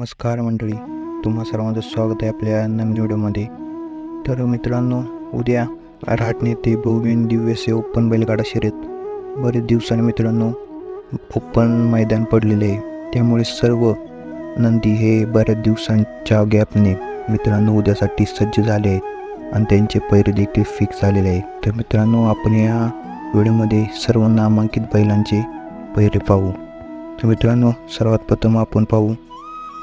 नमस्कार मंडळी तुम्हा सर्वांचं स्वागत आहे आपल्या नवीन व्हिडिओमध्ये. तर मित्रांनो उद्या राहटणे ते भव्यन दिव्यसे ओपन बैलगाडा शर्यत. बरेच दिवसांनी मित्रांनो ओपन मैदान पडलेले आहे. त्यामुळे सर्व नंदी हे बऱ्याच दिवसांच्या गॅपने मित्रांनो उद्यासाठी सज्ज झाले आहेत आणि त्यांचे पैरे देखील फिक्स झालेले आहे तर मित्रांनो आपण या व्हिडिओमध्ये सर्व नामांकित बैलांचे पैरे पाहू. तर मित्रांनो सर्वात प्रथम आपण पाहू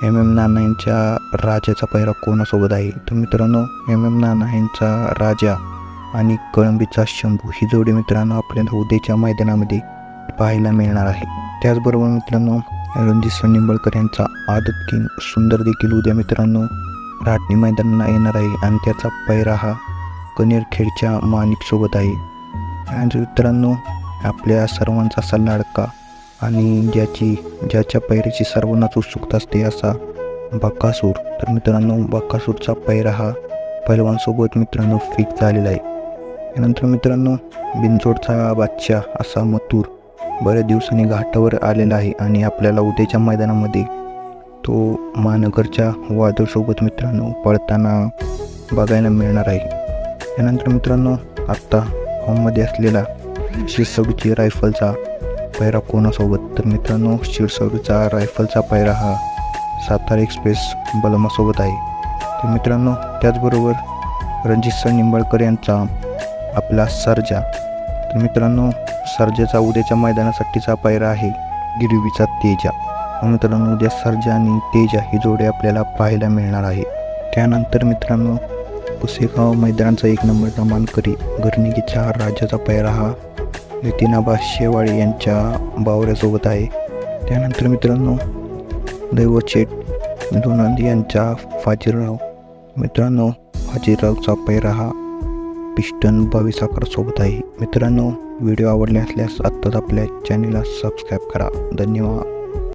एम एम नाना यांच्या राजाचा पैरा कोणासोबत आहे? तर मित्रांनो एम एम नाना यांचा राजा आणि कळंबीचा शंभू ही जोडी मित्रांनो आपल्याला उद्याच्या मैदानामध्ये पाहायला मिळणार आहे. त्याचबरोबर मित्रांनो रणजित निंबळकर यांचा आदत किंग सुंदर देखील उद्या मित्रांनो राटणी मैदानाला येणार आहे आणि त्याचा पैरा हा कनेरखेडच्या माणिकसोबत आहे. आणि मित्रांनो आपल्या सर्वांचा असा लाडका आणि ज्याची ज्याच्या पैऱ्याची सर्वांनाच उत्सुकता असते असा बक्कासूर तर मित्रांनो बक्कासूरचा पैरा हा पैलवानसोबत मित्रांनो फिक्स झालेला आहे. त्यानंतर मित्रांनो बिनजोडचा बादशाह असा मथुर बऱ्याच दिवसांनी घाटावर आलेला आहे आणि आपल्याला उद्याच्या मैदानामध्ये तो महानगरच्या वादळसोबत मित्रांनो पळताना बघायला मिळणार आहे. त्यानंतर मित्रांनो आत्ता होममध्ये असलेला शिरसवडीची रायफलचा पायरा कोणासोबत? तर मित्रांनो शिरसवडीचा रायफलचा पायरा हा सातारा एक्सप्रेस बलमासोबत आहे. तर मित्रांनो त्याचबरोबर रणजित सर निंबाळकर यांचा आपला सर्जा. तर मित्रांनो सर्जाचा उद्याच्या मैदानासाठीचा पायरा आहे गिरवीचा तेजा. मित्रांनो उद्या सर्जा आणि तेजा ही जोडी आपल्याला पाहायला मिळणार आहे. त्यानंतर मित्रांनो पुसेगाव मैदानाचा एक नंबर क्रमांकरी घरणिकीच्या राजाचा पायरा हा नितीनाबा शेवाळे यांच्या बावऱ्यासोबत आहे. त्यानंतर मित्रांनो दैवचेट दोनंद यांच्या फाजीरराव मित्रांनो फाजीररावचा पैरा हा पिस्टन बावीस सोबत आहे. मित्रांनो व्हिडिओ आवडले असल्यास आत्ताच आपल्या चॅनेलला सबस्क्राईब करा. धन्यवाद.